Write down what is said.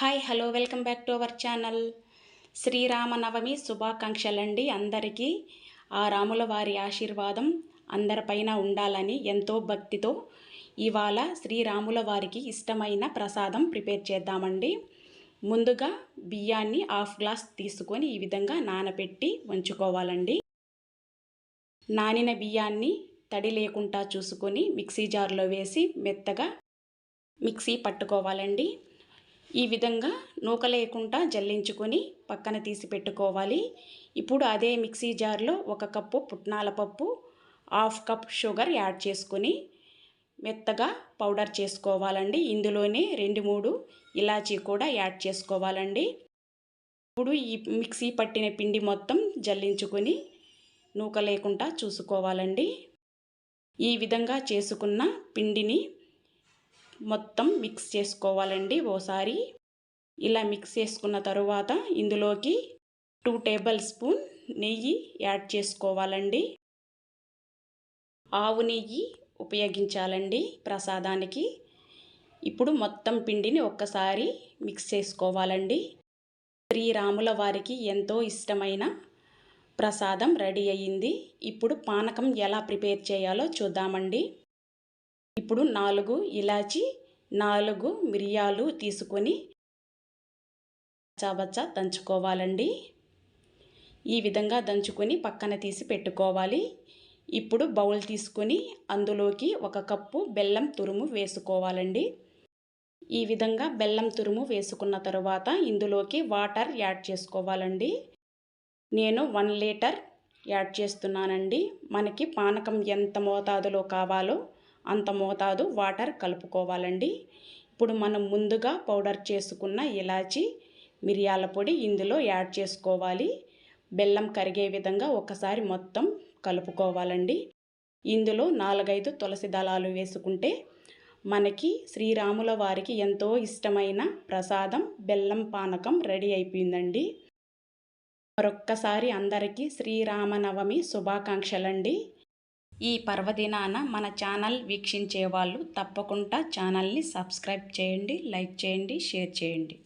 Hi hello welcome back to our channel. Sri Rama Navami శుభాకాంక్షలండి అందరికీ. ఆ రాముల వారి ఆశీర్వాదం అందరిపైన ఉండాలని ఎంతో భక్తితో ఇవాళ శ్రీరాముల వారికి ఇష్టమైన ప్రసాదం ప్రిపేర్ చేద్దామండి. ముందుగా బియ్యాన్ని హాఫ్ గ్లాస్ తీసుకొని ఈ విధంగా నానబెట్టి ఉంచుకోవాలండి నానిన బియ్యాన్ని తడి లేకుండా చూసుకొని మిక్సీ జార్లో వేసి మెత్తగా మిక్సీ పట్టుకోవాలండి. ఈ విధంగా నూక లేకుండా జల్లించుకొని పక్కన తీసి పెట్టుకోవాలి. ఇప్పుడు అదే మిక్సీ జార్లో ఒక కప్పు పుట్నాల పప్పు హాఫ్ కప్ షుగర్ యాడ్ చేసుకొని మెత్తగా పౌడర్ చేసుకోవాలండి. ఇందులోనే రెండు మూడు ఇలాచీ కూడా యాడ్ చేసుకోవాలండి. ఇప్పుడు ఈ మిక్సీ పట్టిన పిండి మొత్తం జల్లించుకొని నూక లేకుండా చూసుకోవాలండి. ఈ విధంగా చేసుకున్న పిండిని మొత్తం మిక్స్ చేసుకోవాలండి ఓసారి. ఇలా మిక్స్ చేసుకున్న తరువాత ఇందులోకి టూ టేబుల్ స్పూన్ నెయ్యి యాడ్ చేసుకోవాలండి. ఆవు నెయ్యి ఉపయోగించాలండి ప్రసాదానికి. ఇప్పుడు మొత్తం పిండిని ఒక్కసారి మిక్స్ చేసుకోవాలండి. శ్రీరాముల వారికి ఎంతో ఇష్టమైన ప్రసాదం రెడీ అయ్యింది. ఇప్పుడు పానకం ఎలా ప్రిపేర్ చేయాలో చూద్దామండి. ఇప్పుడు నాలుగు ఇలాచి నాలుగు మిరియాలు తీసుకొని చాబచ్చా దంచుకోవాలండి. ఈ విధంగా దంచుకొని పక్కన తీసి పెట్టుకోవాలి. ఇప్పుడు బౌల్ తీసుకొని అందులోకి ఒక కప్పు బెల్లం తురుము వేసుకోవాలండి. ఈ విధంగా బెల్లం తురుము వేసుకున్న తర్వాత ఇందులోకి వాటర్ యాడ్ చేసుకోవాలండి. నేను వన్ లీటర్ యాడ్ చేస్తున్నానండి. మనకి పానకం ఎంత మోతాదులో కావాలో అంత మోతాదు వాటర్ కలుపుకోవాలండి. ఇప్పుడు మనం ముందుగా పౌడర్ చేసుకున్న ఇలాచి మిరియాల పొడి ఇందులో యాడ్ చేసుకోవాలి. బెల్లం కరిగే విధంగా ఒకసారి మొత్తం కలుపుకోవాలండి. ఇందులో నాలుగైదు తులసి దళాలు వేసుకుంటే మనకి శ్రీరాముల వారికి ఎంతో ఇష్టమైన ప్రసాదం బెల్లం పానకం రెడీ అయిపోయిందండి. మరొక్కసారి అందరికీ శ్రీరామనవమి శుభాకాంక్షలండి. ఈ పర్వదినాన మన ఛానల్ వీక్షించే వాళ్ళు తప్పకుండా ఛానల్ని సబ్స్క్రైబ్ చేయండి లైక్ చేయండి షేర్ చేయండి.